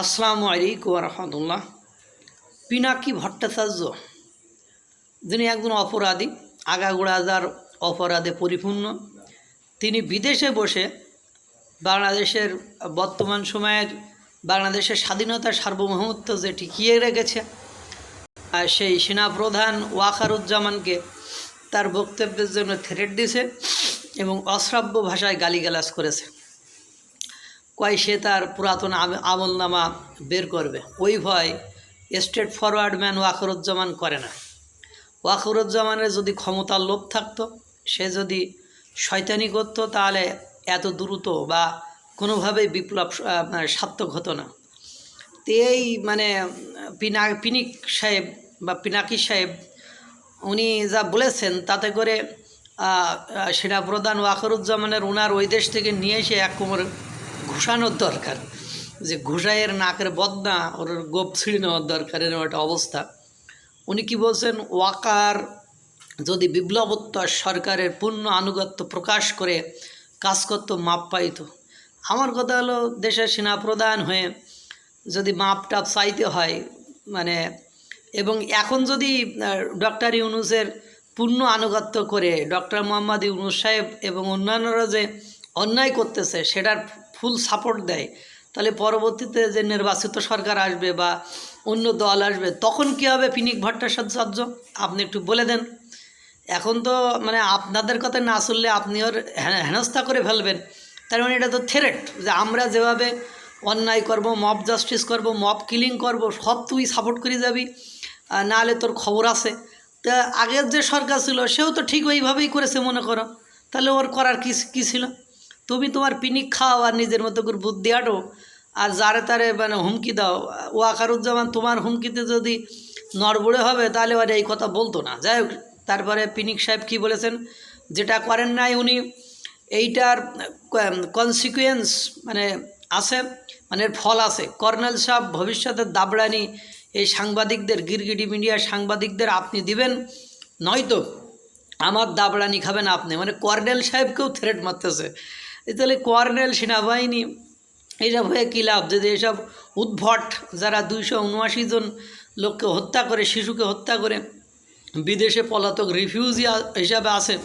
আসসালামু আলাইকুম রহমতুল্লাহ। পিনাকি ভট্টাচার্য যিনি একজন অপরাধী আগাগোড়াজার অপরাধে পরিপূর্ণ, তিনি বিদেশে বসে বাংলাদেশের বর্তমান সময়ের বাংলাদেশের স্বাধীনতার সার্বভৌমত্ব যে টিকিয়ে রেখেছে, আর সেই সেনাপ্রধান ওয়াকারুজ্জামানকে তার বক্তব্যের জন্য থ্রেট দিছে এবং অশ্রাব্য ভাষায় গালিগালাজ করেছে। কয় সে তার পুরাতন আম- আমলনামা বের করবে? ওই ভয় স্টেট ফরওয়ার্ড ম্যান ওয়াকরুজ্জামান করে না। ওয়াকরুজ্জামানের যদি ক্ষমতার লোভ থাকতো সে যদি শয়তানি করতো তাহলে এত দ্রুত বা কোনোভাবেই বিপ্লব মানে সার্থক হতো না। তো এই মানে পিনা পিনিক সাহেব বা পিনাকি সাহেব উনি যা বলেছেন তাতে করে আহ, আহ, সেনা প্রধান ওয়াকরুজ্জামানের ওনার ওই দেশ থেকে নিয়ে এসে এক কোমর ঘুষানোর দরকার। যে ঘুষাইয়ের নাকের বদনা, ওর গোপ ছিঁড়ে নেওয়ার দরকার, এরকম একটা অবস্থা। উনি কি বলছেন? ওয়াকার যদি বিপ্লবোত্তর সরকারের পূর্ণ আনুগত্য প্রকাশ করে, কাজ করতো, মাপ পাইতো। আমার কথা হলো, দেশের সেনাপ্রধান হয়ে যদি মাপ টাপ চাইতে হয় মানে এবং এখন যদি ডক্টর ইউনুসের পূর্ণ আনুগত্য করে, ডক্টর মোহাম্মদ ইউনুস সাহেব এবং অন্যান্যরা যে অন্যায় করতেছে, সেটার ফুল সাপোর্ট দেয়। তাহলে পরবর্তীতে যে নির্বাচিত সরকার আসবে বা অন্য দল আসবে, তখন কী হবে পিনিক ভট্টাচার্য? আপনি একটু বলে দেন। এখন তো মানে আপনাদের কথা না শুনলে আপনি ওর হেনস্থা করে ফেলবেন। তার মানে এটা তো থ্রেট যে আমরা যেভাবে অন্যায় করব মব জাস্টিস করব মব কিলিং করব, সব তুই সাপোর্ট করে যাবি। নাহলে তোর খবর আছে। তা আগের যে সরকার ছিল, সেও তো ঠিক ওইভাবেই করেছে মনে করো। তাহলে ওর করার কী কী ছিল? তুমি তোমার পিনিক খাও আর নিজের মতো করে বুদ্ধি আটো। আর যারে তারে মানে হুমকি দাও। ওয়াকারুজ্জামান তোমার হুমকিতে যদি নড়বড়ে হবে, তাহলে আর এই কথা বলতো না। যাই হোক, তারপরে পিনিক সাহেব কি বলেছেন? যেটা করেন নাই উনি, এইটার কনসিকুয়েন্স মানে আছে মানে ফল আছে। কর্নেল সাহেব ভবিষ্যতের দাবড়ানি এই সাংবাদিকদের, গিরগিটি মিডিয়ার সাংবাদিকদের আপনি দিবেন, নয়তো আমার দাবড়ানি খাবেন আপনি। মানে কর্নেল সাহেবকেও থ্রেট মারতেছে। তাহলে কর্নেল সেনাবাহিনী এইসব হয়ে কী লাভ? যদি এসব উদ্ভট, যারা দুইশো উনআশি জন লোককে হত্যা করে, শিশুকে হত্যা করে, বিদেশে পলাতক রিফিউজি হিসাবে আসে,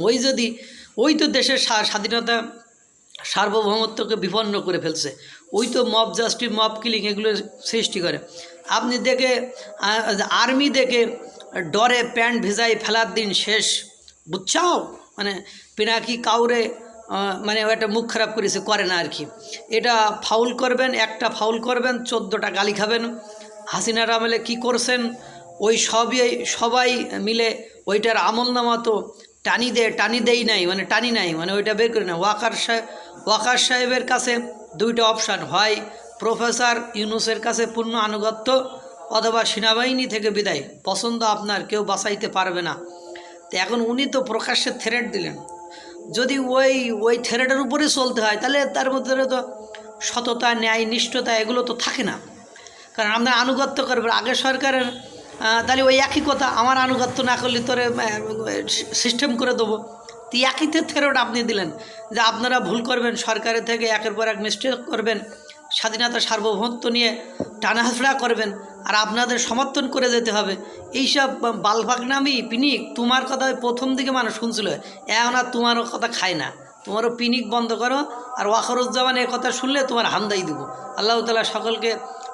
ওই যদি, ওই তো দেশের স্বা- স্বাধীনতা, সার্বভৌমত্বকে বিপন্ন করে ফেলছে, ওই তো মব জাস্টিস, মব কিলিং এগুলো সৃষ্টি করে। আপনি দেখে আর্মি দেখে ডরে প্যান্ট ভিজাই ফেলার দিন শেষ, বুঝছাও? মানে পিনাকি কাউরে মানে একটা মুখ খারাপ করেছে, করে না আর কি এটা ফাউল করবেন, একটা ফাউল করবেন, চোদ্দোটা গালি খাবেন। হাসিনার আমলে কি করছেন? ওই সবই, সবাই মিলে ওইটার আমল নামা তো টানি দে, টানি দেই নাই মানে টানি নাই মানে ওইটা বের করে না ওয়াকার সাহেব ওয়াকার সাহেবের কাছে দুইটা অপশান হয়, প্রফেসর ইউনুসের কাছে পূর্ণ আনুগত্য অথবা সেনাবাহিনী থেকে বিদায়। পছন্দ আপনার, কেউ বাঁচাইতে পারবে না। তো এখন উনি তো প্রকাশ্যে থ্রেট দিলেন। যদি ওই ওই থেরাটার উপরে চলতে হয়, তাহলে তার মধ্যে তো সততা, ন্যায়, নিষ্ঠতা, এগুলো তো থাকে না। কারণ আমরা আনুগত্য করবেন আগে সরকারের তাহলে ওই একই কথা, আমার আনুগত্য না করলে তোরে সিস্টেম করে দেবো। তো একই থেরোড আপনি দিলেন, যে আপনারা ভুল করবেন, সরকারের থেকে একের পর এক মিস্টেক করবেন। স্বাধীনতা সার্বভৌমত্ব নিয়ে টানাহাফড়া করবেন আর আপনাদের সমর্থন করে যেতে হবে। এইসব বালভাগ বালভাগনামি পিনিক, তোমার কথা প্রথম দিকে মানুষ শুনছিল। এখন আর তোমারও কথা খায় না। তোমারও পিনিক বন্ধ করো আর ওয়াকরুজ্জামান এ কথা শুনলে তোমার হামদাই দেবো। আল্লাহ তালা সকলকে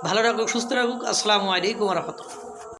ভালো রাখুক, সুস্থ রাখুক। আসসালামু আলাইকুম রহমতুল্লাহ।